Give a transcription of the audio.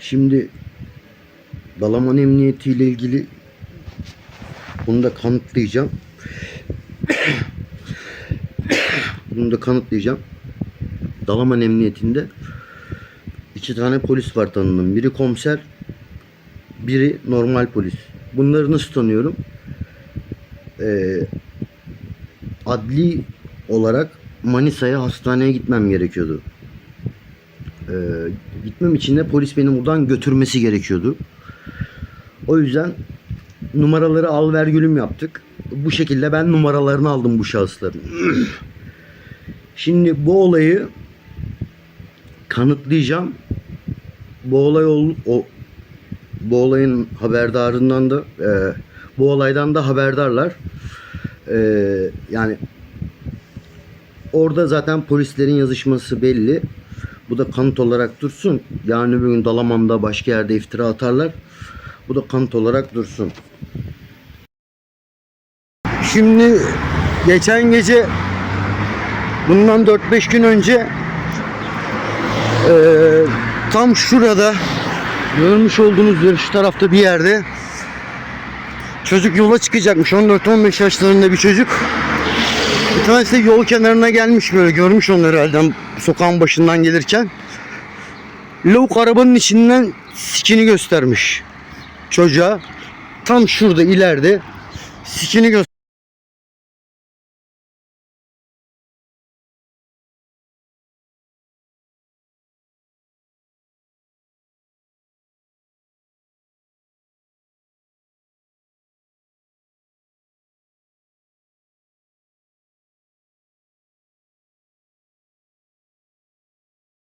Şimdi Dalaman Emniyeti ile ilgili bunu da kanıtlayacağım. bunu da kanıtlayacağım. Dalaman Emniyetinde iki tane polis var tanıdığım. Biri komiser, biri normal polis. Bunları nasıl tanıyorum? Ee, adli olarak Manisa'ya hastaneye gitmem gerekiyordu. Ee, gitmem için de polis beni buradan götürmesi gerekiyordu. O yüzden numaraları al ver gülüm yaptık. Bu şekilde ben numaralarını aldım bu şahısların. Şimdi bu olayı kanıtlayacağım. Bu olay ol, o bu olayın haberdarından da e, bu olaydan da haberdarlar. E, yani orada zaten polislerin yazışması belli. Bu da kanıt olarak dursun. Yani öbür gün Dalaman'da başka yerde iftira atarlar. Bu da kanıt olarak dursun. Şimdi geçen gece bundan 4-5 gün önce eee, tam şurada görmüş olduğunuz üzere şu tarafta bir yerde çocuk yola çıkacakmış. 14-15 yaşlarında bir çocuk. Bir tanesi de yol kenarına gelmiş böyle görmüş onları herhalde sokağın başından gelirken. Lavuk arabanın içinden sikini göstermiş çocuğa. Tam şurada ileride sikini göstermiş.